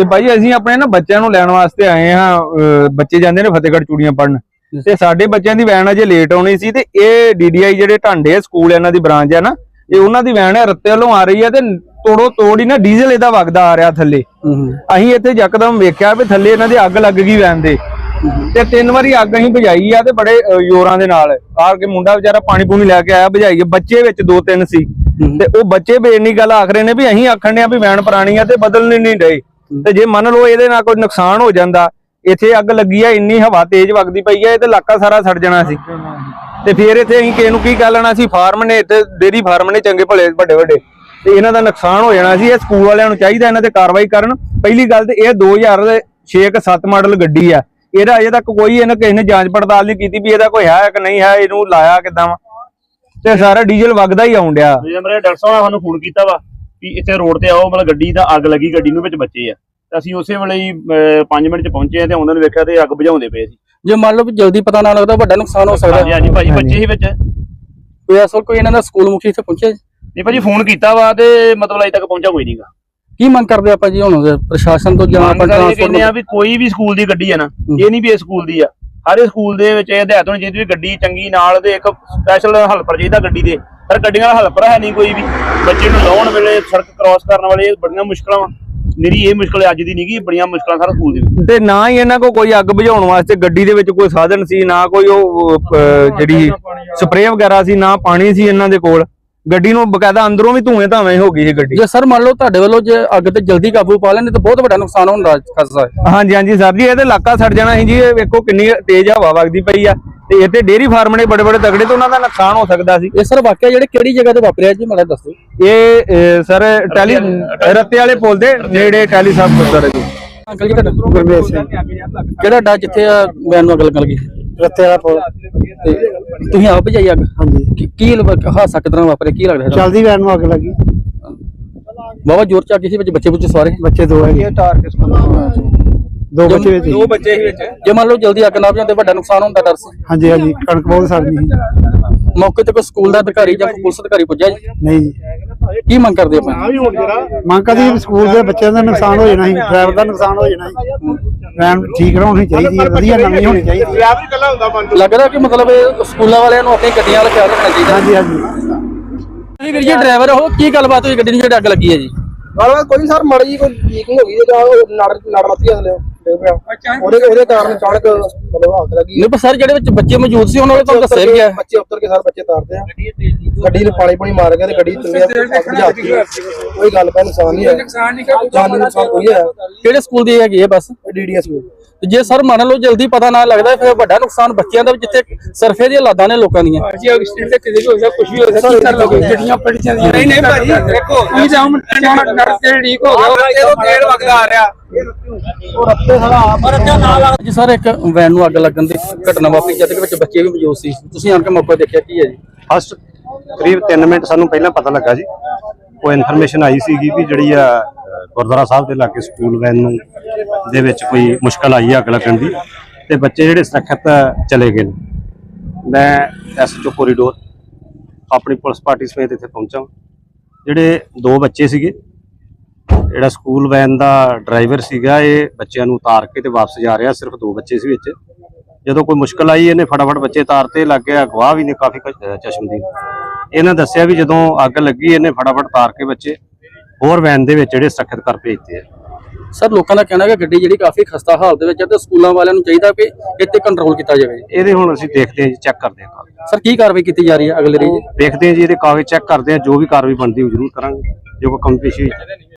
ਇਹ ਬਾਈ ਅਸੀਂ ਆਪਣੇ ਨਾ ਬੱਚਿਆਂ ਨੂੰ ਲੈਣ ਵਾਸਤੇ ਆਏ ਹਾਂ ਬੱਚੇ ਜਾਂਦੇ ਨੇ ਫਤਿਹਗੜ੍ਹ ਚੂੜੀਆਂ ਪੜਨ ਤੇ ਸਾਡੇ ਬੱਚਿਆਂ ਦੀ ਵੈਨ ਅਜੇ ਲੇਟ ਆਉਣੀ ਸੀ ਤੇ ਇਹ ਡੀਡੀਆਈ ਜਿਹੜੇ ਢਾਂਡੇ ਆ ਸਕੂਲ ਇਹਨਾਂ ਦੀ ਬ੍ਰਾਂਚ ਆ ਨਾ ਇਹ ਉਹਨਾਂ ਦੀ ਵੈਨ ਹੈ ਰੱਤੇ ਵੱਲੋਂ ਆ ਰਹੀ ਹੈ ਤੇ ਤੋੜੋ ਤੋੜ ਹੀ ਨਾ ਡੀਜ਼ਲ ਇਹਦਾ ਵਗਦਾ ਆ ਰਿਹਾ ਥੱਲੇ। ਅਸੀਂ ਇੱਥੇ ਯਕਦਮ ਵੇਖਿਆ ਵੀ ਥੱਲੇ ਇਹਨਾਂ ਦੀ ਅੱਗ ਲੱਗ ਗਈ ਵੈਨ ਦੇ। ਤੇ ਤਿੰਨ ਵਾਰੀ ਅੱਗ ਅਸੀਂ ਬੁਝਾਈ ਆ ਤੇ ਬੜੇ ਜ਼ੋਰਾਂ ਦੇ ਨਾਲ। ਆਰ ਕੇ ਮੁੰਡਾ ਵਿਚਾਰਾ ਪਾਣੀ ਪੂਣੀ ਲੈ ਕੇ ਆਇਆ ਬੁਝਾਈ ਬੱਚੇ ਵਿੱਚ ਦੋ ਤਿੰਨ ਸੀ। ਤੇ ਉਹ ਬੱਚੇ ਬੇਰਨੀ ਗੱਲ ਆਖ ਰਹੇ ਨੇ ਵੀ ਅਸੀਂ ਆਖਣ ਡਿਆ ਵੀ ਵੈਨ ਪੁਰਾਣੀ ਆ ਤੇ ਬਦਲਣੀ ਨਹੀਂ ਡਏ। ਤੇ ਜੇ ਮੰਨ ਲਓ ਇਹਦੇ ਨਾਲ ਕੋਈ ਨੁਕਸਾਨ ਹੋ ਜਾਂਦਾ, ਇੱਥੇ ਅੱਗ ਲੱਗੀ ਆ, ਇੰਨੀ ਹਵਾ ਤੇਜ਼ ਵਗਦੀ ਪਈ ਆ, ਇਹ ਤੇ ਇਲਾਕਾ ਸਾਰਾ ਸੜ ਜਾਣਾ ਸੀ। ਤੇ ਫਿਰ ਇੱਥੇ ਅਸੀਂ ਕਿਸੇ ਨੂੰ ਕੀ ਕਹਿ ਲੈਣਾ ਸੀ, ਫਾਰਮ ਨੇ ਇੱਥੇ ਡੇਰੀ ਫਾਰਮ ਨੇ ਚੰਗੇ ਭਲੇ, ਵੱਡੇ ਵੱਡੇ। ਤੇ ਇਹਨਾਂ ਦਾ ਨੁਕਸਾਨ ਹੋ ਜਾਣਾ ਸੀ, ਇਹ ਸਕੂਲ ਵਾਲਿਆਂ ਨੂੰ ਚਾਹੀਦਾ ਇਹਨਾਂ ਤੇ ਕਾਰਵਾਈ ਕਰਨ। ਪਹਿਲੀ ਗੱਲ ਤੇ ਇਹ 2006 ਕ 7 ਮਾਡਲ ਗੱਡੀ ਆ। ਇਹਦਾ ਅਜੇ ਤੱਕ ਕੋਈ ਇਹਨਾਂ ਕਿਸੇ ਨੇ ਜਾਂਚ ਪੜਤਾਲ ਨਹੀਂ ਕੀਤੀ ਵੀ ਇਹਦਾ ਕੋਈ ਹੈ ਕਿ ਨਹੀਂ ਹੈ, ਇਹਨੂੰ ਲਾਇਆ ਕਿਦਾਂ ਵਾ। ਤੇ ਸਾਰਾ ਡੀਜ਼ਲ ਵਗਦਾ ਹੀ ਆਉਣ ਡਿਆ। ਜੇ ਮੇਰੇ ਡਾਕਟਰ ਸਾਹਿਬ ਸਾਨੂੰ ਫੋਨ ਕੀਤਾ ਵਾ। ਵੀ ਇੱਥੇ ਰੋਡ ਤੇ ਆਓ ਮਤਲਬ ਗੱਡੀ ਦਾ ਅੱਗ ਲੱਗੀ ਗੱਡੀ ਨੂੰ ਵਿੱਚ ਬੱਚੇ ਆ। ਤੇ ਅਸੀਂ ਉਸੇ ਵੇਲੇ ਹੀ 5 ਮਿੰਟ ਚ ਪਹੁੰਚੇ ਆ ਤੇ ਉਹਨਾਂ ਨੇ ਵੇਖਿਆ ਤੇ ਅੱਗ ਬੁਝਾਉਂਦੇ ਪਏ ਸੀ। ਜੇ ਮੰਨ ਲਓ ਵੀ ਜਲਦੀ ਪਤਾ ਨਾ ਲੱਗਦਾ ਵੱਡਾ ਨੁਕਸਾਨ ਹੋ ਸਕਦਾ। ਹਾਂਜੀ ਹਾਂਜੀ ਭਾਜੀ ਬੱਚੇ ਹੀ ਵਿੱਚ। ਕੋਈ ਅਸਲ ਕੋਈ ਇਹਨਾਂ ਦਾ ਸਕੂਲ ਮੁਖੀ ਇੱਥੇ ਪਹੁੰਚਿਆ? ਨਹੀਂ ਭਾਜੀ ਫੋਨ ਕੀਤਾ ਵਾ ਤੇ ਮਤਲਬ ਅਜੇ ਤੱਕ ਪਹੁੰਚਾ ਕੋਈ ਨਹੀਂਗਾ। ਕੀ ਮੰਗ ਕਰਦੇ ਆਪਾਂ ਜੀ ਹੁਣ? ਪ੍ਰਸ਼ਾਸਨ ਤੋਂ ਜਾਂ ਆਪਾਂ ਕਹਿੰਦੇ ਟਰਾਂਸਪੋਰਟ ਆ ਵੀ ਕੋਈ ਵੀ ਸਕੂਲ ਦੀ ਗੱਡੀ ਆ ਨਾ ਇਹ ਨਹੀਂ ਵੀ ਇਹ ਸਕੂਲ ਦੀ ਆ। ਹਰ ਸਕੂਲ ਦੇ ਵਿੱਚ ਇਹ ਹਦਾਇਤ ਹੋਣੀ ਚਾਹੀਦੀ ਵੀ ਗੱਡੀ ਚੰਗੀ ਨਾਲ ਤੇ ਇੱਕ ਸਪੈਸ਼ਲ ਹੈਲਪਰ ਚਾਹੀਦਾ ਗੱਡੀ ਦੇ ਪਰ ਗੱਡੀਆਂ ਦਾ ਹੈਲਪਰ ਹੈ ਨਹੀਂ ਕੋਈ ਵੀ। ਬੱਚੇ ਨੂੰ ਲਾਉਣ ਵੇਲੇ ਸੜਕ ਕ੍ਰਾਸ ਕਰਨ ਵਾਲੇ ਇਹ ਬੜੀਆਂ ਮੁਸ਼ਕਲਾਂ ਵਾ। ਮੇਰੀ ਇਹ ਮੁਸ਼ਕਲ ਅੱਜ ਦੀ ਨਹੀਂ ਗੀ ਬੜੀਆਂ ਮੁਸ਼ਕਲਾਂ ਸਾਰਾ ਸਕੂਲ ਦੇ। ਵਿੱਚ ਤੇ ਨਾ ਹੀ ਇਹਨਾਂ ਕੋ ਕੋਈ ਅੱਗ ਬੁਝਾਉਣ ਵਾਸਤੇ ਗੱਡੀ ਦੇ ਵਿੱਚ ਕੋਈ ਸਾਧਨ ਸੀ ਨਾ ਕੋਈ ਉਹ ਜਿਹੜੀ ਸਪਰੇਅ ਵਗੈਰਾ ਸੀ ਨਾ ਪਾਣੀ ਸੀ ਇਹਨਾਂ ਦੇ ਕੋਲ। ਗੱਡੀ ਨੂੰ ਬਕਾਇਦਾ ਅੰਦਰੋਂ ਵੀ ਧੂਏ ਧਾਵੇਂ ਹੋ ਗਈ ਇਹ ਗੱਡੀ। ਜੇ ਸਰ ਮੰਨ ਲਓ ਤੁਹਾਡੇ ਵੱਲੋਂ ਜੇ ਅੱਗ ਤੇ ਜਲਦੀ ਕਾਬੂ ਪਾ ਲੈਣ ਤਾਂ ਬਹੁਤ ਵੱਡਾ ਨੁਕਸਾਨ ਹੋਣ ਦਾ ਖਤਰਾ ਹੈ। ਹਾਂਜੀ ਹਾਂਜੀ ਸਰ ਜੀ ਇਹਦੇ ਇਲਾਕਾ ਸੜ ਜਾਣਾ ਸੀ ਜੀ ਇਹ ਵੇਖੋ ਕਿੰਨੀ ਤੇਜ਼ ਹਵਾ ਵਗਦੀ ਪਈ ਆ। ਤੇ ਇੱਥੇ ਡੇਰੀ ਫਾਰਮ ਨੇ ਬੜੇ ਬੜੇ ਤਗੜੇ ਤੇ ਉਹਨਾਂ ਦਾ ਨੁਕਸਾਨ ਹੋ ਸਕਦਾ ਸੀ। ਇਹ ਸਰ ਵਾਕਿਆ ਜਿਹੜੇ ਕਿਹੜੀ ਜਗ੍ਹਾ ਤੇ ਵਾਪਰਿਆ ਜੀ ਮੈਨੂੰ ਦੱਸੋ। ਇਹ ਸਰ ਟੈਲੀ ਰੱਤੇ ਵਾਲੇ ਪੁਲ ਦੇ ਨੇੜੇ ਟੈਲੀ ਸਾਹਿਬ ਗੁਰਦੁਆਰੇ ਅੰਕਲ ਜੀ ਤੁਹਾਡਾ ਸਿੰਘ। ਕਿਹੜਾ ਡਾ ਜਿੱਥੇ ਆ ਵੈਨ ਨੂੰ ਅੱਗ ਲੱਗਣ ਲੱਗੀ ਰੱਤੇ ਵਾਲਾ ਪੁਲ। ਤੇ ਤੁਸੀਂ ਆਪ ਭਜਾਈ ਅੱਗ? ਹਾਂਜੀ। ਕੀ- ਹਾਦਸਾ ਕਿਦਾਂ ਵਾਪਰਿਆ? ਕੀ ਲੱਗਦਾ ਚਲਦੀ ਵੈਨ ਨੂੰ ਅੱਗ ਲੱਗੀ। ਬਾਬਾ ਜ਼ੋਰ ਚ ਅੱਗ ਸੀ ਵਿੱਚ ਬੱਚੇ ਬੁੱਚੇ ਸਾਰੇ ਬੱਚੇ ਦੋ ਹੈਗੇ। ਦੋ ਬੱਚੇ ਵਿੱਚ ਸੀ। ਬੱਚੇ ਹੀ ਵਿੱਚ। ਜੇ ਮੰਨ ਲਓ ਜਲਦੀ ਅੱਗ ਨਾ ਬੁਝਾਉਂਦੇ ਵੱਡਾ ਨੁਕਸਾਨ ਹੋਣ ਦਾ ਡਰ ਸੀ। ਹਾਂਜੀ ਹਾਂਜੀ ਕਣਕ ਬਹੁਤ ਸੜਨੀ ਸੀ। ਮੌਕੇ ਤੇ ਕੋਈ ਸਕੂਲ ਦਾ ਅਧਿਕਾਰੀ ਜਾਂ ਕੋਈ ਪੁਲਿਸ ਅਧਿਕਾਰੀ ਪੁੱਜਿਆ ਜੀ? ਨਹੀਂ ਜੀ। ਕੀ ਮੰਗ ਕਰਦੇ ਆਪਾਂ? ਮੰਗ ਕਦੀ ਸਕੂਲ ਦੇ ਬੱਚਿਆਂ ਦਾ ਨੁਕਸਾਨ ਹੋ ਜਾਣਾ ਸੀ ਡਰਾਈਵਰ ਦਾ ਨੁਕਸਾਨ ਹੋ ਜਾਣਾ ਸੀ। ਵੈਨ ਠੀਕ ਹੋਣੀ ਚਾਹੀਦੀ ਹੈ ਵਧੀਆ ਨਵੀਂ ਹੋਣੀ ਚਾਹੀਦੀ ਹੈ। ਲੱਗਦਾ ਕਿ ਮਤਲਬ ਇਹ ਸਕੂਲਾਂ ਵਾਲਿਆਂ ਨੂੰ ਆਪਣੀ ਗੱਡੀਆਂ ਦਾ ਖਿਆਲ ਰੱਖਣਾ ਚਾਹੀਦਾ। ਹਾਂਜੀ ਹਾਂਜੀ। ਜੀ ਵੀਰ ਜੀ ਡਰਾਈਵਰ ਉਹ ਕੀ ਗੱਲਬਾਤ ਹੋਈ? ਗੱਡੀ ਨੂੰ ਜਿਹੜੀ ਅੱਗ ਲੱਗੀ ਹੈ ਜੀ? ਗੱਲਬਾਤ ਕੋਈ ਸਰ ਮਾੜੀ ਜੀ ਕੋਈ ਲੀਕਿੰਗ ਹੋ ਗਈ ਹੈ ਜਾਂ ਨੜ ਨੜ ਮੱਤੀ ਅਸਲੇ ਉਹਦੇ ਉਹਦੇ ਕਾਰਨ ਅਚਾਨਕ ਮਤਲਬ ਅੱਗ ਲੱਗੀ ਨਹੀਂ ਪਰ ਸਰ ਜਿਹੜੇ ਵਿੱਚ ਬੱਚੇ ਮੌਜੂਦ ਸੀ ਉਹਨਾਂ ਨੂੰ ਤੁਹਾਨੂੰ ਦੱਸਿਆ ਗਿਆ। ਬੱਚੇ ਉੱਤਰ ਕੇ ਸਰ ਬੱਚੇ ਤਾਰਦੇ ਆ। ਗੱਡੀ ਨੂੰ ਪਾਣੀ ਪਾਣੀ ਮਾਰ ਗਿਆ ਤੇ ਗੱਡੀ ਚੱਲਿਆ ਅੱਗ ਬੁਝਾਤੀ ਕੋਈ ਗੱਲ ਪੈ ਨੁਕਸਾਨ ਨਹੀਂ ਹੈ ਨੁਕਸਾਨ ਨਹੀਂ ਜਾਨੀ ਨੁਕਸਾਨ ਕੋਈ ਹੈ ਕਿਹੜੇ ਸਕੂਲ ਦੀ ਹੈਗੀ ਹੈ ਬੱਸ? ਡੀਡੀਐਸ ਤੇ ਜੇ ਸਰ ਮੰਨ ਲਓ ਜਲਦੀ ਪਤਾ ਨਾ ਲੱਗਦਾ ਫਿਰ ਵੱਡਾ ਨੁਕਸਾਨ ਬੱਚਿਆਂ ਦਾ ਵੀ ਜਿੱਥੇ ਸਰਫੇ ਦੀਆਂ ਲਾਦਾਂ ਨੇ ਲੋਕਾਂ ਦੀਆਂ। ਜੀ ਐਕਸੀਡੈਂਟ ਤੇ ਕਿਤੇ ਵੀ ਹੋ ਸਕਦਾ ਕੁਝ ਵੀ ਹੋ ਸਕਦਾ ਕੀ ਕਰ ਲੋਗੇ ਗੱਡੀਆਂ ਪੜ ਜਾਂਦੀਆਂ ਨਹੀਂ ਨਹੀਂ ਭਾਜੀ ਦੇਖੋ ਕੀ ਜਾਮ ਅਚਾਨਕ ਨੜ ਤੇ ਲੀਕ ਹੋ ਗਿਆ ਤੇ ਤੇਲ ਵਗਦਾ ਆ ਰਿਹਾ। ਜੀ ਸਰ ਇੱਕ ਵੈਨ ਨੂੰ ਅੱਗ ਲੱਗਣ ਦੀ ਘਟਨਾ ਵਾਪਰੀ, ਜਦ ਕਿ ਵਿੱਚ ਬੱਚੇ ਵੀ ਮੌਜੂਦ ਸੀ। ਤੁਸੀਂ ਆਣ ਕੇ ਮੌਕਾ ਦੇਖਿਆ ਕੀ ਹੈ ਜੀ? ਫਸਟ ਕਰੀਬ 3 ਮਿੰਟ ਸਾਨੂੰ ਪਹਿਲਾਂ ਪਤਾ ਲੱਗਾ ਜੀ। ਉਹ ਇਨਫੋਰਮੇਸ਼ਨ ਆਈ ਸੀਗੀ ਵੀ ਜਿਹੜੀ ਆ, ਗੁਰਦੁਆਰਾ ਸਾਹਿਬ ਦੇ ਲਾਗੇ ਸਕੂਲ ਵੈਨ ਨੂੰ ਦੇ ਵਿੱਚ ਕੋਈ ਮੁਸ਼ਕਲ ਆਈ ਆ ਅੱਗ ਲੱਗਣ ਦੀ ਤੇ ਬੱਚੇ ਜਿਹੜੇ ਸੁਰੱਖਿਅਤ ਚਲੇ ਗਏ ਨੇ। ਮੈਂ ਐਸਐਚਓ ਕੋਰੀਡੋਰ ਆਪਣੀ ਪੁਲਿਸ ਪਾਰਟੀ ਸਮੇਤ ਇੱਥੇ ਪਹੁੰਚਾ ਜਿਹੜੇ ਦੋ ਬੱਚੇ ਸੀਗੇ ਜਿਹੜਾ ਸਕੂਲ ਵੈਨ ਦਾ ਡਰਾਈਵਰ ਸੀਗਾ ਇਹ ਬੱਚਿਆਂ ਨੂੰ ਉਤਾਰ ਕੇ ਤੇ ਵਾਪਸ ਜਾ ਰਿਹਾ ਸਿਰਫ ਦੋ ਬੱਚੇ ਸੀ ਵਿੱਚ। ਜਦੋਂ ਕੋਈ ਮੁਸ਼ਕਲ ਆਈ ਇਹਨੇ ਫਟਾਫਟ ਬੱਚੇ ਤਾਰਤੇ ਲੱਗ ਗਿਆ ਗਵਾਹ ਵੀ ਨੇ ਕਾਫੀ ਚਸ਼ਮਦੀਦ ਇਹਨਾਂ ਦੱਸਿਆ ਵੀ ਜਦੋਂ ਅੱਗ ਲੱਗੀ ਇਹਨੇ ਫਟਾਫਟ ਤਾਰ ਕੇ ਬੱਚੇ ਹੋਰ ਵੈਨ ਦੇ ਵਿੱਚ ਜਿਹੜੇ ਸੁਰੱਖਿਅਤ ਕਰ ਭੇਜਤੇ ਆ। ਸਰ ਲੋਕਾਂ ਦਾ ਕਹਿਣਾ ਹੈ ਕਿ ਗੱਡੀ ਜਿਹੜੀ ਕਾਫੀ ਖਸਤਾ ਹਾਲਤ ਵਿੱਚ ਹੈ ਤੇ ਸਕੂਲਾਂ ਵਾਲਿਆਂ ਨੂੰ ਚਾਹੀਦਾ ਕਿ ਇੱਥੇ ਕੰਟਰੋਲ ਕੀਤਾ ਜਾਵੇ। ਇਹਦੇ ਹੁਣ ਅਸੀਂ ਦੇਖਦੇ ਹਾਂ ਜੀ ਚੈੱਕ ਕਰਦੇ ਹਾਂ। ਸਰ ਕੀ ਕਾਰਵਾਈ ਕੀਤੀ ਜਾ ਰਹੀ ਹੈ ਅਗਲੇ ਰਹੀ ਦੇਖਦੇ ਹਾਂ ਜੀ ਇਹਦੇ ਕਾਗਜ਼ ਚੈੱਕ ਕਰਦੇ ਹਾਂ ਜੋ ਵੀ ਕਾਰਵਾਈ ਬਣਦੀ ਉਹ ਜ਼ਰੂਰ ਕਰਾਂਗੇ ਜੋ ਕੋਈ ਕਮੀ ਪੇਸ਼ੀ